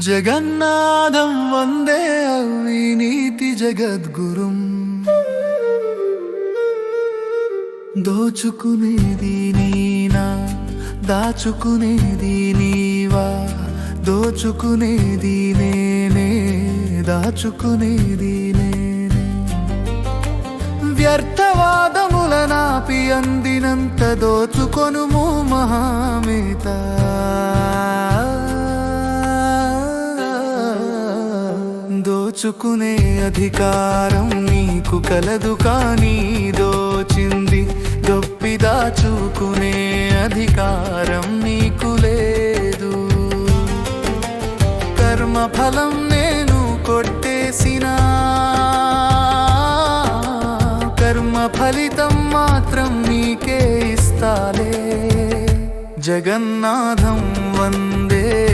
జగన్నాథం వందే అవినీతి జగద్గురుం. దోచుకునేది నీ దాచుకునేది నీవా? దోచుకునేది నేనే దాచుకునేది నేనే. వ్యర్థవాదముల నాపి అందినంత దోచుకొనుము మహామేత. దోచుకునే అధికారం నీకు కలదు కానీ దోచింది దొప్పి దాచుకునే అధికారం నీకు లేదు. కర్మ ఫలం నేను కొట్టేసినా. కర్మ ఫలితం మాత్రం నీకే ఇస్తాలే. జగన్నాథం వందే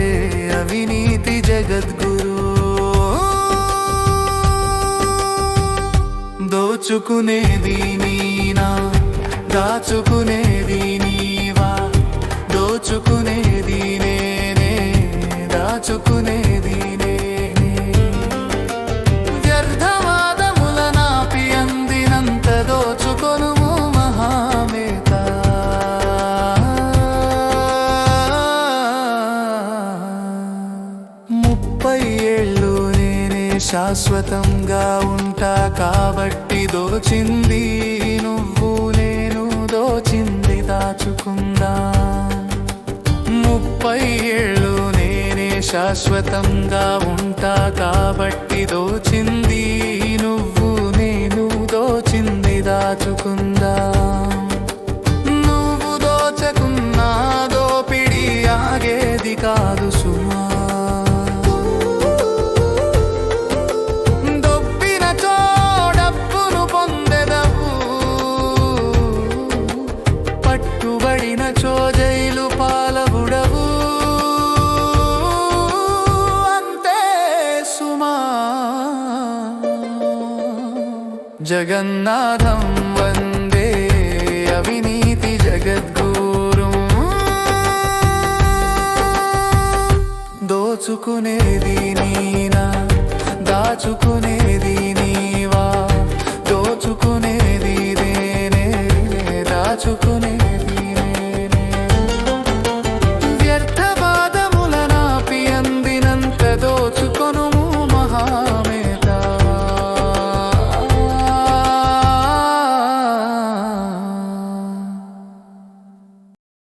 అవినీతి జగద్గురు. దోచుకునేది నీనా. దాచుకునేది నీవా? దోచుకునేది నేనే దాచుకునేది నేనే. వ్యర్థవాదముల నాపి అందినంత దోచుకొనుము మహామేత. ముప్పై ఏళ్ళు నేనే శాశ్వతంగా ఉంటా కాబట్టి దోచింది దాచుకుందా. ముప్పై ఏళ్ళు నేనే శాశ్వతంగా ఉంటా కాబట్టి దోచింది నువ్వు నేను దోచింది దాచుకుందా. జగన్నాథం వందే అవినీతి జగద్గురు. దోచుకునేది నీనా దాచుకునేది నీవా దోచుకునేది దేనే దాచుకునే